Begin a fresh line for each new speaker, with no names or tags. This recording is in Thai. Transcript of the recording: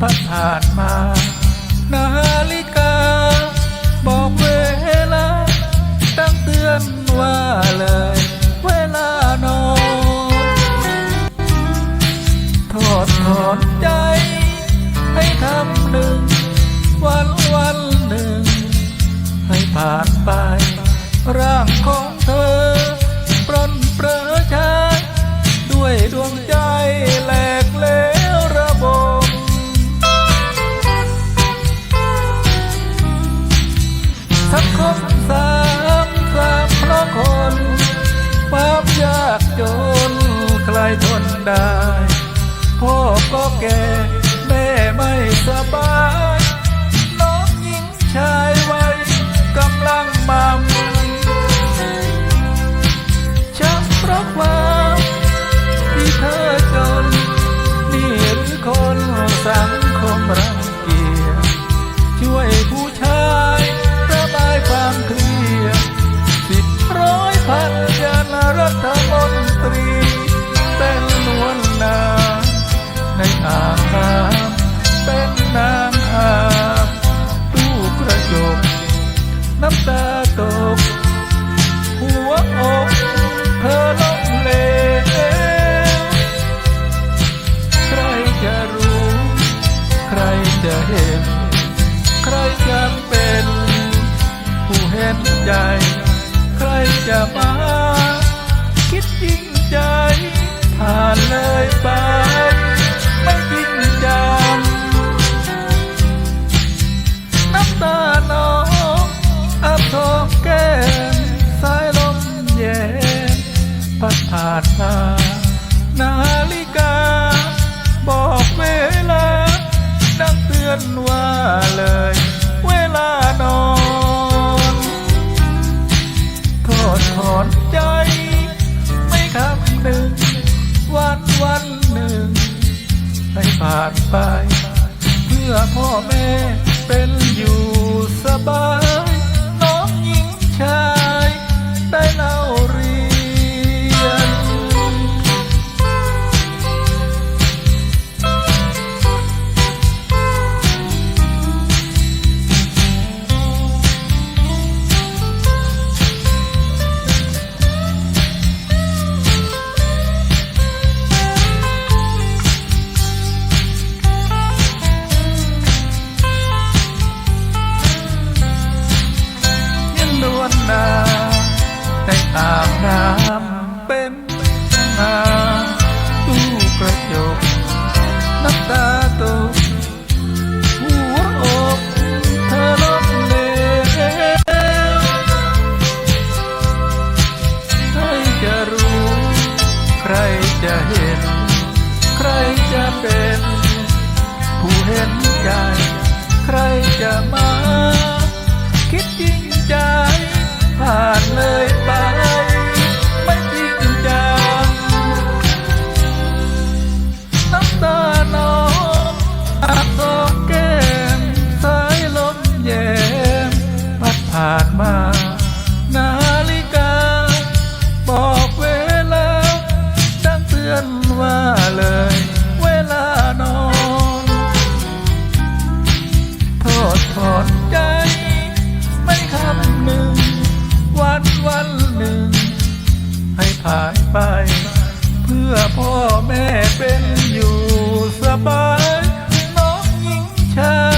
พัดผ่านมา นาฬิกา บอกเวลา ตั้งเตือนว่าเลย เวลานอนทอดถอนใจ ให้ทำหนึ่ง วันวันหนึ่ง ให้ผ่านไป ร่างของเธอ สามสามเพราะคนความยากจนใครทนได้ พ่อก็แก่แม่ไม่สบาย น้องหญิงชายวัยกำลังมามำตาตก หัวอกเธอล้มเหลวใครจะรู้ ใครจะเห็น ใครจะเป็น ผู้เห็นใจ ใครจะมา ดผ่านาฬิกา บอกเวลา ดังเตือนว่าเลย เวลานอนโทษถอนใจ ไม่คำหนึ่ง วันวันหนึ่ง ให้ผ่านไป เพื่อพ่อแม่เป็นอยู่สบาย น้องหญิงชายได้ล่า น้ำเป็นงาตู้กระจกน้ำตาตกหัวอกเธอล้มเหลวใครจะรู้ ใครจะเห็น ใครจะเป็น ผู้เห็นใจ ใครจะมา ดถอดใจ ไม่คำหนึ่ง วันวันหนึ่ง ให้ผ่านไป เพื่อพ่อแม่เป็นอยู่สบาย น้องหญิงชาย